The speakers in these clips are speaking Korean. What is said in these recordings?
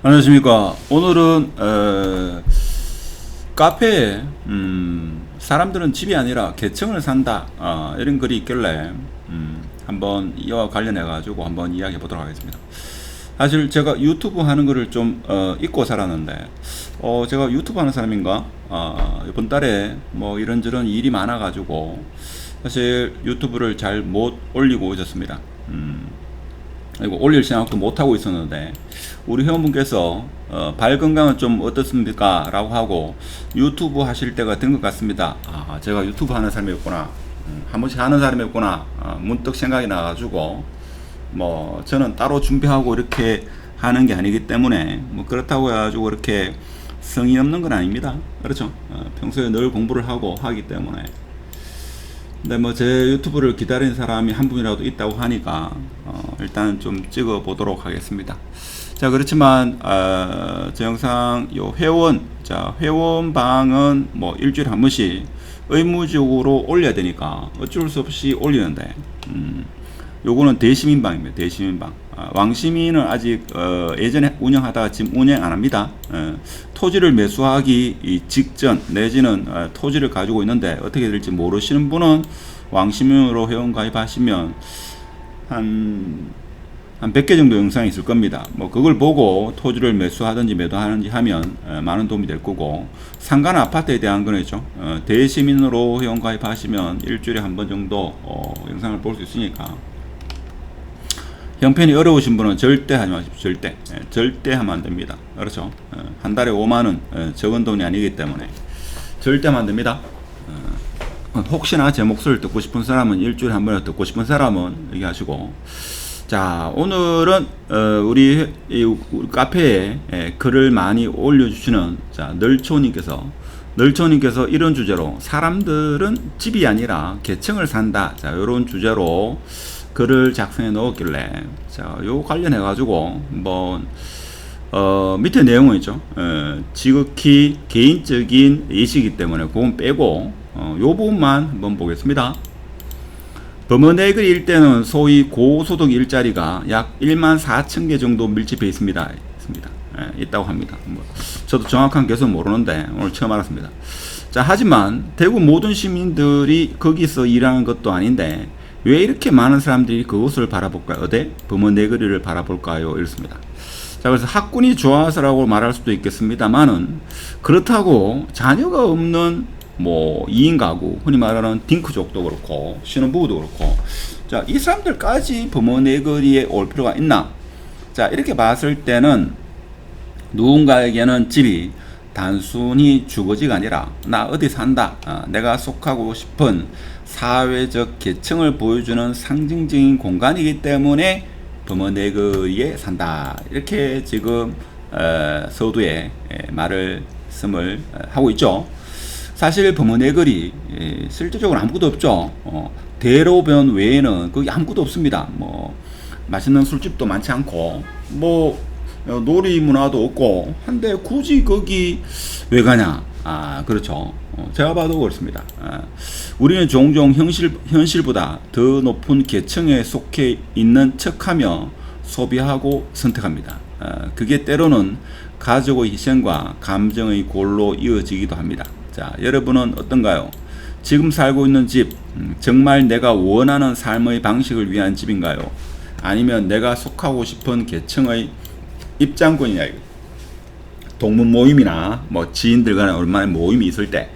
안녕하십니까. 오늘은 어, 카페에 음, 사람들은 집이 아니라 계층을 산다 어, 이런 글이 있길래 음, 한번 이와 관련해 가지고 한번 이야기해 보도록 하겠습니다. 사실 제가 유튜브 하는 거를 좀 어, 잊고 살았는데 어, 제가 유튜브 하는 사람인가 어, 이번 달에 뭐 이런저런 일이 많아 가지고 사실 유튜브를 잘 못 올리고 있었습니다. 음, 이거 올릴 생각도 못 하고 있었는데 우리 회원분께서 어, 발 건강은 좀 어떻습니까? 라고 하고 유튜브 하실 때가 된 것 같습니다. 아, 제가 유튜브 하는 사람이었구나. 음, 한 번씩 하는 사람이었구나. 어, 문득 생각이 나가지고 뭐 저는 따로 준비하고 이렇게 하는 게 아니기 때문에 뭐 그렇다고 해가지고 이렇게 성의 없는 건 아닙니다. 그렇죠? 어, 평소에 늘 공부를 하고 하기 때문에 근데 뭐 제 유튜브를 기다리는 사람이 한 분이라도 있다고 하니까 어, 일단 좀 찍어 보도록 하겠습니다. 자 그렇지만 어, 제 영상 요 회원 자 회원 방은 뭐 일주일에 한 번씩 의무적으로 올려야 되니까 어쩔 수 없이 올리는데 음, 요거는 대시민방입니다. 대시민방. 아, 왕시민은 아직 어, 예전에 운영하다가 지금 운영 안 합니다. 어, 토지를 매수하기 이 직전 내지는 어, 토지를 가지고 있는데 어떻게 될지 모르시는 분은 왕시민으로 회원 가입하시면 한, 한 100개 정도 영상이 있을 겁니다. 뭐 그걸 보고 토지를 매수하든지 매도하든지 하면 어, 많은 도움이 될 거고 상가 아파트에 대한. 어, 대시민으로 회원 가입하시면 일주일에 한 번 정도 어, 영상을 볼 수 있으니까 형편이 어려우신 분은 절대 하지 마십시오. 절대. 예, 절대 하면 안 됩니다. 그렇죠? 어, 한 달에 5만 원 예, 적은 돈이 아니기 때문에 절대 하면 안 됩니다. 어, 혹시나 제 목소리를 듣고 싶은 사람은 일주일에 한 번이라도 듣고 싶은 사람은 얘기하시고 자 오늘은 어, 우리, 이, 우리 카페에 예, 글을 많이 올려주시는 자 널초님께서 널초님께서 이런 주제로 사람들은 집이 아니라 계층을 산다 자 이런 주제로 글을 작성해 넣었길래 자, 요 관련해 가지고 한번 어, 밑에 내용은 있죠. 어, 지극히 개인적인 예시이기 때문에 그건 빼고 어, 요 부분만 한번 보겠습니다. 범어네글 일대는 소위 고소득 일자리가 약 1만 4천 개 정도 밀집해 있습니다. 있습니다. 예, 있다고 합니다. 뭐, 저도 정확한 개수는 모르는데 오늘 처음 알았습니다. 자, 하지만 대구 모든 시민들이 거기서 일하는 것도 아닌데 왜 이렇게 많은 사람들이 그곳을 바라볼까요? 어디? 범어 네거리를 바라볼까요? 이렇습니다. 자, 그래서 학군이 좋아서라고 말할 수도 있겠습니다만은 그렇다고 자녀가 없는 뭐 2인 가구, 흔히 말하는 딩크족도 그렇고 신혼부부도 그렇고 자, 이 사람들까지 범어 네거리에 올 필요가 있나? 자, 이렇게 봤을 때는 누군가에게는 집이 단순히 주거지가 아니라 나 어디 산다, 어, 내가 속하고 싶은 사회적 계층을 보여주는 상징적인 공간이기 때문에 범어네거리에 산다 이렇게 지금 어, 서두에 에, 말을 sm을 어, 하고 있죠. 사실 범어네거리 에, 실질적으로 아무것도 없죠. 어, 대로변 외에는 거기 아무것도 없습니다. 뭐 맛있는 술집도 많지 않고 뭐 어, 놀이 문화도 없고 한데 굳이 거기 왜 가냐? 아 그렇죠. 어, 제가 봐도 그렇습니다. 아, 우리는 종종 현실 현실보다 더 높은 계층에 속해 있는 척하며 소비하고 선택합니다. 아, 그게 때로는 가족의 희생과 감정의 골로 이어지기도 합니다. 자, 여러분은 어떤가요? 지금 살고 있는 집 음, 정말 내가 원하는 삶의 방식을 위한 집인가요? 아니면 내가 속하고 싶은 계층의 입장권이냐 동문 모임이나 뭐 지인들 간에 얼마나 모임이 있을 때.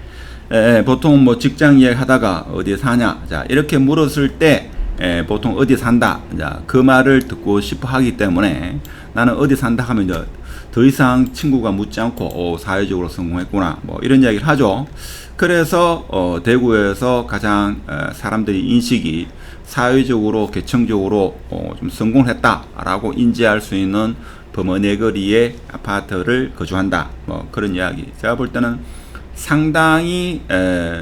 에, 보통 뭐 직장 이야기 하다가 어디에 사냐. 자 이렇게 물었을 때 에, 보통 어디 산다. 자 그 말을 듣고 싶어 하기 때문에 나는 어디 산다 하면 이제 더 이상 친구가 묻지 않고 어, 사회적으로 성공했구나. 뭐 이런 이야기를 하죠. 그래서 어, 대구에서 가장 에, 사람들이 인식이 사회적으로 계층적으로 어, 좀 성공했다라고 인지할 수 있는 범어네 거리에 아파트를 거주한다. 뭐 그런 이야기. 제가 볼 때는 상당히 에,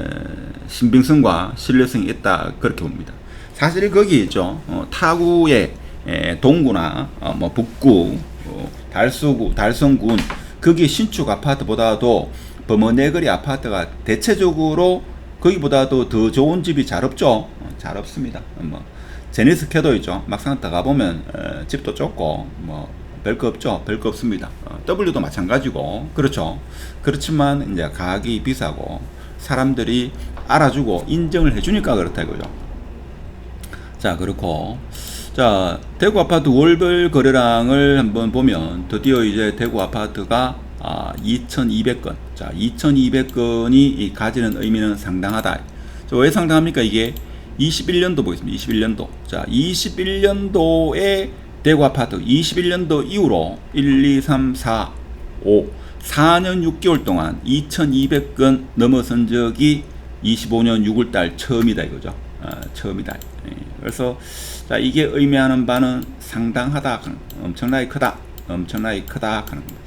신빙성과 신뢰성이 있다 그렇게 봅니다. 사실 거기 있죠. 어, 타구의 에, 동구나 어, 뭐 북구, 어, 달수구, 달성군 거기 신축 아파트보다도 범어네거리 아파트가 대체적으로 거기보다도 더 좋은 집이 잘 없죠. 어, 잘 없습니다. 뭐 제니스 캐도 있죠. 막상 들어가 보면 어, 집도 좁고 뭐 별거 없죠. 별거 없습니다. 어, W도 마찬가지고 그렇죠. 그렇지만 이제 가격이 비싸고 사람들이 알아주고 인정을 해주니까 그렇다 이거죠. 자 그렇고 자 대구 아파트 월별 거래량을 한번 보면 드디어 이제 대구 아파트가 아, 2,200건 자 2,200건이 가지는 의미는 상당하다 자, 왜 상당합니까 이게 21년도 보겠습니다 21년도 자 21년도에 대구 아파트 21년도 이후로 1 2 3 4 5 4년 6개월 동안 2,200건 넘어선 적이 25년 6월달 처음이다 이거죠. 어, 처음이다. 예. 그래서 자 이게 의미하는 바는 상당하다, 엄청나게 크다, 엄청나게 크다 하는 겁니다.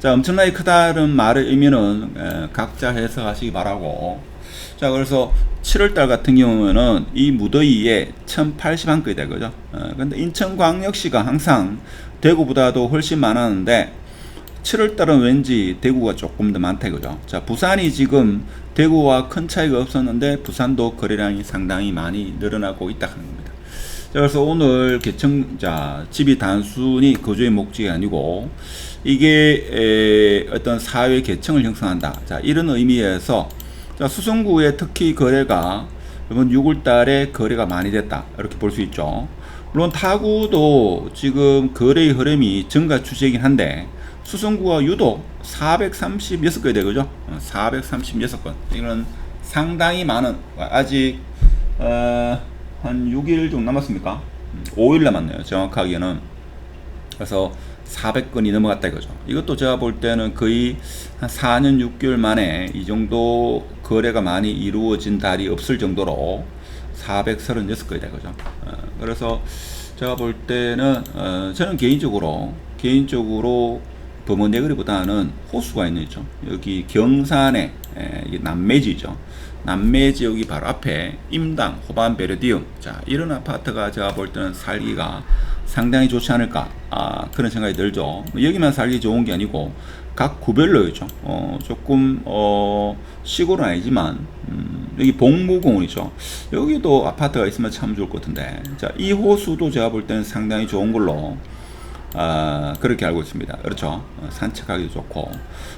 자 엄청나게 크다는 말의 의미는 에, 각자 해석하시기 바라고. 자 그래서 7월달 같은 경우는 이 무더위에 1,081건이 되거죠. 어, 근데 인천광역시가 항상 대구보다도 훨씬 많았는데 7월 달은 왠지 대구가 조금 더 많다 이거죠. 자, 부산이 지금 대구와 큰 차이가 없었는데 부산도 거래량이 상당히 많이 늘어나고 있다 하는 겁니다. 자, 그래서 오늘 개청 자, 집이 단순히 거주의 목적이 아니고 이게 에, 어떤 사회 계층을 형성한다. 자, 이런 의미에서 자, 수성구에 특히 거래가 이번 6월 달에 거래가 많이 됐다. 이렇게 볼 수 있죠. 물론 타구도 지금 거래의 흐름이 증가 추세이긴 한데 수성구가 유독 436건이 되거죠. 436건. 이거는 상당히 많은 아직 어, 한 6일 좀 남았습니까? 5일 남았네요. 정확하게는. 그래서 400건이 넘어갔다 이거죠. 이것도 제가 볼 때는 거의 한 4년 6개월 만에 이 정도 거래가 많이 이루어진 달이 없을 정도로 436건이 되거죠. 어, 그래서 제가 볼 때는 어, 저는 개인적으로 개인적으로 범원대거리보다는 호수가 있는 있죠. 여기 경산에 남매지죠. 남매 지역이 바로 앞에 임당, 호반, 베르디움. 자, 이런 아파트가 제가 볼 때는 살기가 상당히 좋지 않을까. 아, 그런 생각이 들죠. 여기만 살기 좋은 게 아니고 각 구별로였죠. 어, 조금, 어, 시골은 아니지만, 음, 여기 복무공원이죠. 여기도 아파트가 있으면 참 좋을 것 같은데. 자, 이 호수도 제가 볼 때는 상당히 좋은 걸로 아, 그렇게 알고 있습니다. 그렇죠. 어, 산책하기 좋고.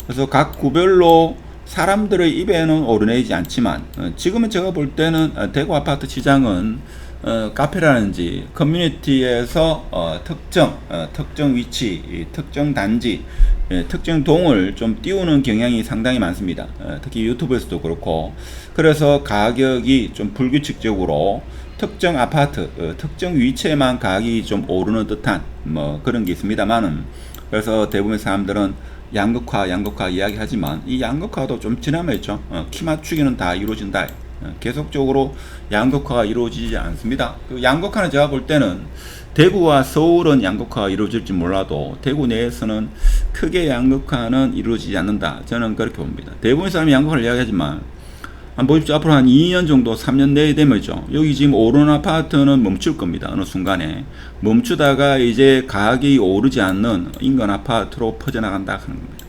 그래서 각 구별로 사람들의 입에는 오르내리지 않지만, 어, 지금은 제가 볼 때는 어, 대구 아파트 시장은 어, 카페라든지 커뮤니티에서 어, 특정 어, 특정 위치, 이 특정 단지, 예, 특정 동을 좀 띄우는 경향이 상당히 많습니다. 어, 특히 유튜브에서도 그렇고 그래서 가격이 좀 불규칙적으로 특정 아파트, 어, 특정 위치에만 가격이 좀 오르는 듯한 뭐 그런 게 있습니다만은 그래서 대부분의 사람들은 양극화, 양극화 이야기하지만 이 양극화도 좀 지나면있죠. 어, 키 맞추기는 다 이루어진다. 어, 계속적으로 양극화가 이루어지지 않습니다. 그 양극화는 제가 볼 때는 대구와 서울은 양극화가 이루어질지 몰라도 대구 내에서는 크게 양극화는 이루어지지 않는다. 저는 그렇게 봅니다. 대부분의 사람이 양극화를 이야기하지만 한 보십시오. 앞으로 한 2년 정도, 3년 내에 되면죠. 여기 지금 오른 아파트는 멈출 겁니다. 어느 순간에. 멈추다가 이제 가격이 오르지 않는 인간 아파트로 퍼져나간다 하는 겁니다.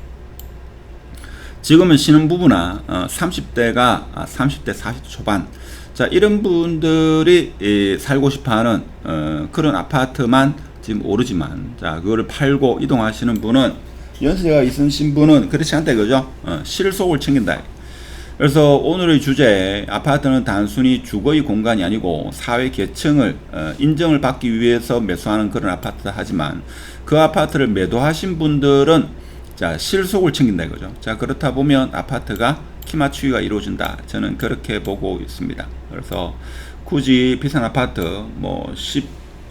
지금은 신혼부부나 어, 30대가 아, 30대 40대 초반 자 이런 분들이 예, 살고 싶어하는 어, 그런 아파트만 지금 오르지만 자 그거를 팔고 이동하시는 분은 연세가 있으신 분은 그렇지 않다 이거죠 어, 실속을 챙긴다 그래서 오늘의 주제 아파트는 단순히 주거의 공간이 아니고 사회 계층을 어, 인정을 받기 위해서 매수하는 그런 아파트 하지만 그 아파트를 매도하신 분들은 자 실속을 챙긴다 이거죠. 자 그렇다 보면 아파트가 키 맞추기가 이루어진다. 저는 그렇게 보고 있습니다. 그래서 굳이 비싼 아파트 뭐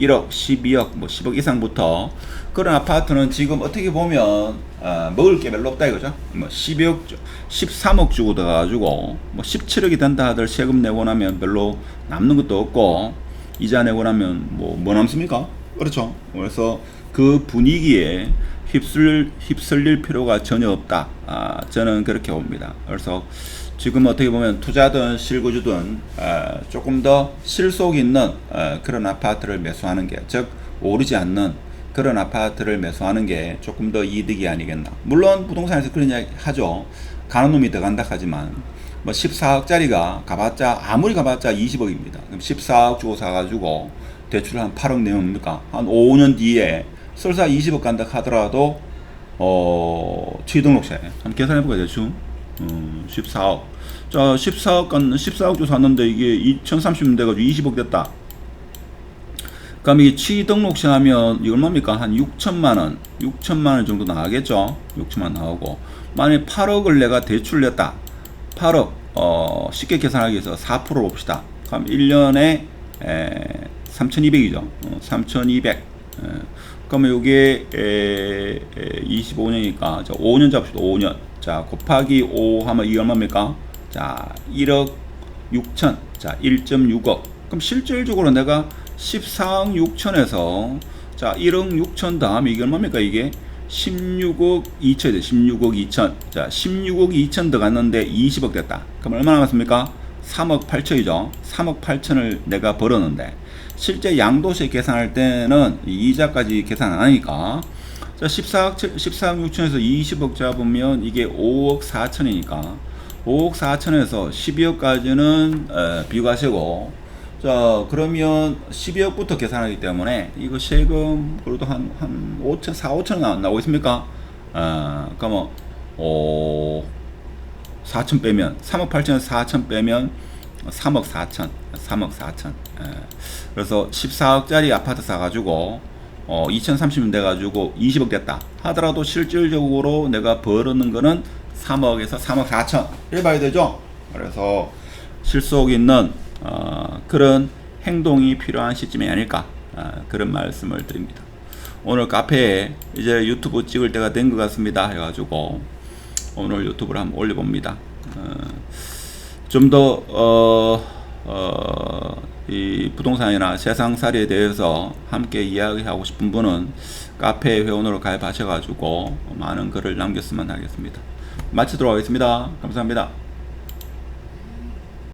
11억, 12억, 뭐 10억 이상부터 그런 아파트는 지금 어떻게 보면 어, 먹을 게 별로 없다 이거죠. 뭐 12억, 13억 주고 들어가지고 뭐 17억이 된다 하들 세금 내고 나면 별로 남는 것도 없고 이자 내고 나면 뭐 뭐 남습니까? 그렇죠. 그래서 그 분위기에 휩쓸, 휩쓸릴 필요가 전혀 없다. 아, 저는 그렇게 봅니다. 그래서 지금 어떻게 보면 투자든 실거주든 아, 조금 더 실속 있는 아, 그런 아파트를 매수하는 게, 즉, 오르지 않는 그런 아파트를 매수하는 게 조금 더 이득이 아니겠나. 물론 부동산에서 그런 이야기 하죠. 가는 놈이 더 간다 하지만, 뭐 14억짜리가 가봤자, 아무리 가봤자 20억입니다. 그럼 14억 주고 사가지고 대출 한 8억 내면 뭡니까? 한 5년 뒤에 설사 20억 간다 하더라도 어 취등록세 한번 계산해 보게 대충 음, 14억 자 14억 간 14억 주 샀는데 이게 2030년 돼 가지고 20억 됐다 그럼 이 취등록세 하면 이 얼마입니까? 한 6천만 원, 6천만 원 정도 나가겠죠? 6천만 원 나오고 만약에 8억을 내가 대출 냈다. 8억 어, 쉽게 계산하기 위해서 4% 봅시다. 그럼 1년에 에, 3,200이죠. 어, 3,200. 에, 그러면 에, 25년이니까 자, 5년 잡시다. 5년. 자, 곱하기 5 하면 이 얼마입니까? 자, 1억 6천. 자, 1.6억. 그럼 실질적으로 내가 14억 6천에서 자, 1억 6천 다음에 이게 얼마입니까? 이게 16억 2천이죠. 16억 2천. 자, 16억 2천 더 갔는데 20억 됐다. 그럼 얼마 남았습니까? 3억 8천이죠. 3억 8천을 내가 벌었는데 실제 양도세 계산할 때는 이 이자까지 계산 안 하니까 자, 14억 14억 6천에서 20억 잡으면 이게 5억 4천이니까 5억 4천에서 12억까지는 어, 비과세고 자 그러면 12억부터 계산하기 때문에 이거 세금 그래도 한, 한 5천 4, 5천 나, 나오고 있습니까? 아 그러면 어 4천 빼면 3억 8천에서 4천 빼면 3억 4천 3억 4천 예. 그래서 14억짜리 아파트 사가지고 어 2030년 돼가지고 20억 됐다 하더라도 실질적으로 내가 벌었는 거는 3억에서 3억 4천 이래 봐야 되죠 그래서 실속 있는 어, 그런 행동이 필요한 시점이 아닐까 어, 그런 말씀을 드립니다 오늘 카페에 이제 유튜브 찍을 때가 된 것 같습니다 해가지고 오늘 유튜브를 한번 올려봅니다. 어, 좀더 어, 어, 이 부동산이나 세상살이에 대해서 함께 이야기하고 싶은 분은 카페 회원으로 가입하셔가지고 많은 글을 남겼으면 하겠습니다. 마치도록 하겠습니다. 감사합니다.